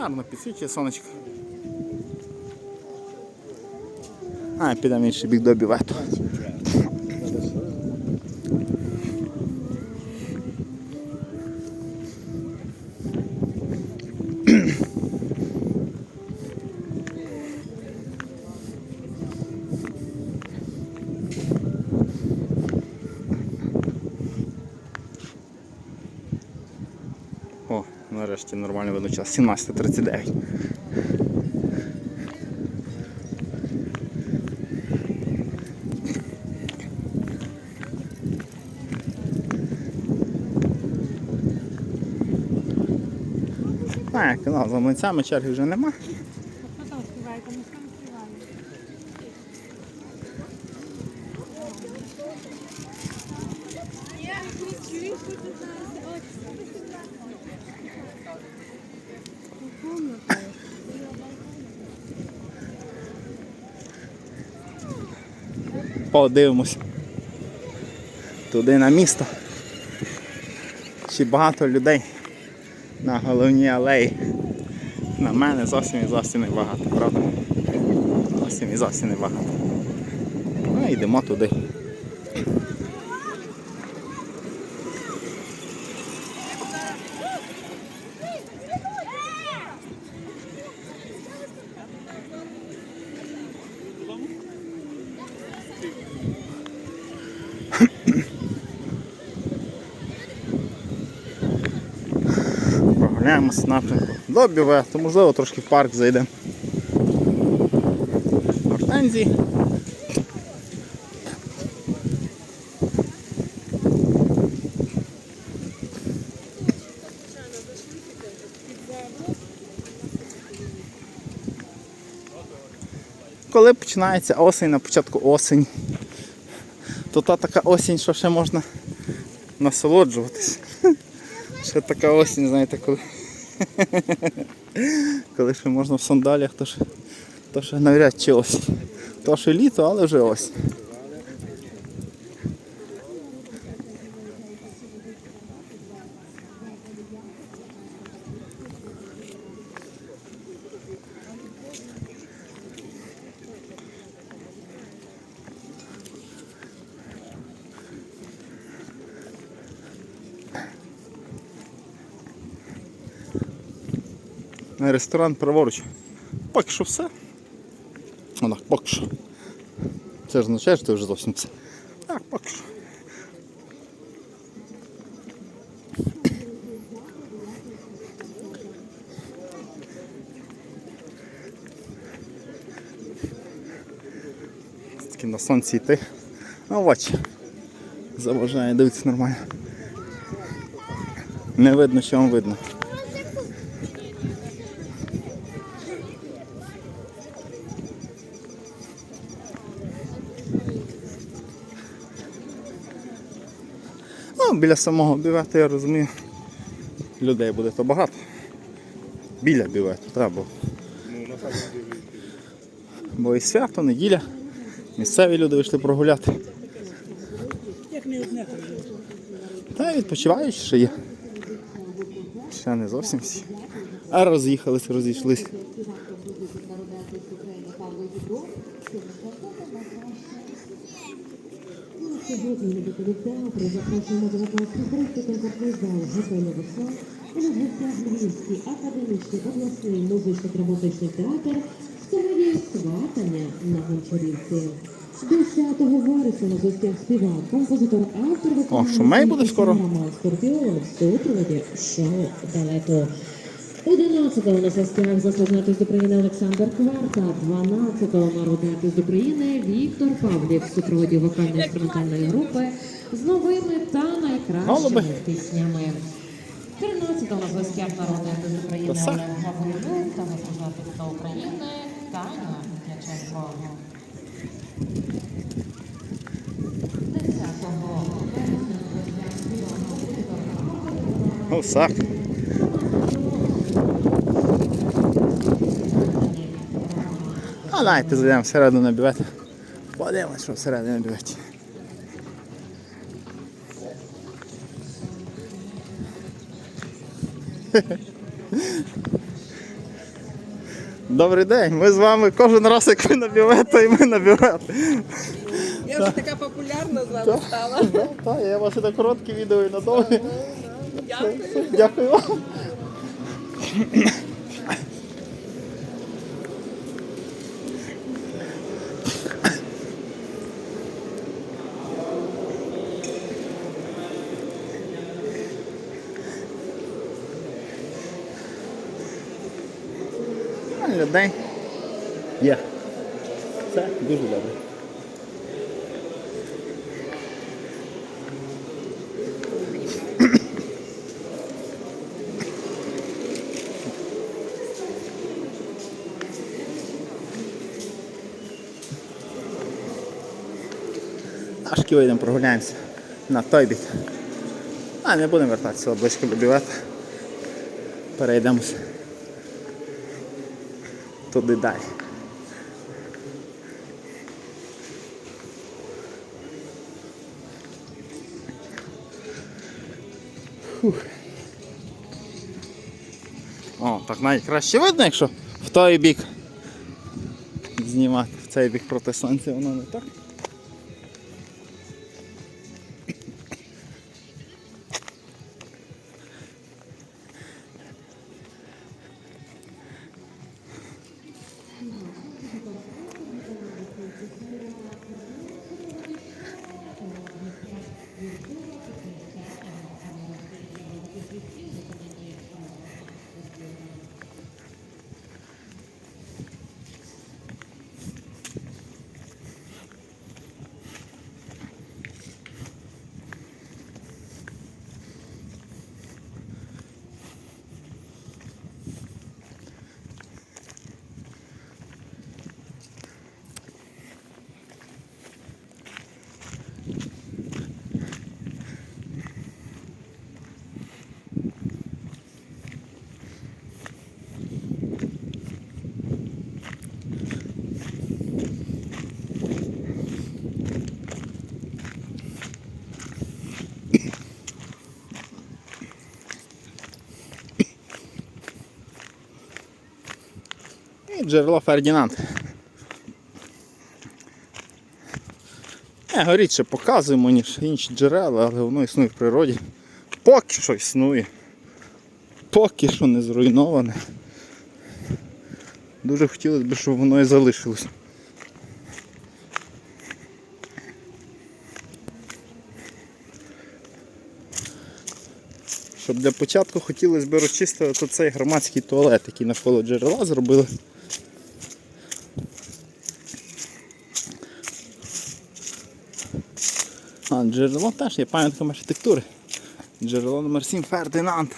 Гарно підсвічує сонечко. А, підемо інший бік до. Нарешті нормально видно час. 17.39. Так, ну, за млинцями черги вже нема. Подивимось. Туди на місто. Чи багато людей на головній алеї. На мене зовсім і зовсім не багато, правда? Зовсім і зовсім не багато. Ну, йдемо туди. Прогуляємося напрямку до то можливо трошки в парк зайдемо. Гортензії. Коли починається осінь, на початку осені, то та така осінь, що ще можна насолоджуватись. Ще така осінь, знаєте, коли. коли ще можна в сандалях, то ще, то ще навряд чи осінь. То ще літо, але вже осінь. Ресторан праворуч. Поки що все. Вона, поки що. Це ж означає, що це вже зовсім все. Так, поки що. Таки на сонці йти. Ну, бач. Заважає, дивитися нормально. Не видно, що вам видно. Біля самого бювету, я розумію, людей буде то багато. Біля бювету, треба. Бо і свято, неділя. Місцеві люди вийшли прогуляти. Як не одне Та й відпочиваючі ще є. Ще не зовсім всі. А роз'їхалися, розійшлися. Театру запрошуємо до виконавців третій концертний зал готелю «Весна» і на гостях Львівський академічний обласний музично-драматичний театр в «Сватання» на Гончарівці. 10 вересня на гостях співак, композитор, автор О, Шумей буде скоро? Роман в супроводі шоу «Балету». 11-го на гостях заслужений артист України Олександр Кварта, 12-го народний артист України Віктор Павлів в супроводі вокально-інструментальної групи з новими та найкращими піснями. 13-го на гостях народний артист України Олег Гаврилюк та заслужений артист України Таня Дяченко. 10-го Гусак. А давайте зайдемо всередину на бювет. Подивимось, що всередині на бюветі. Добрий день. Ми з вами кожен раз, як ви набиваєте, і ми набираємо. Я вже така популярна з вами стала. Так, я вас і на короткі відео і на довгі. Дякую. Дякую вам. Людей. Є. Це дуже добре. Ташки вийдемо, прогуляємося на той бік. А, не будемо вертатися близько до бівета. Перейдемося туди далі. Фух. О, так навіть краще видно, якщо в той бік знімати, в цей бік проти сонця воно не так. Джерело Фердінанд. Не, горіче показуємо, ніж інші джерела, але воно існує в природі. Поки що існує. Поки що не зруйноване. Дуже хотілося б, щоб воно і залишилось. Щоб для початку хотілося б розчистити цей громадський туалет, який навколо джерела зробили. А, джерело теж є пам'ятком архітектури. Джерело номер 7 Фердинанд.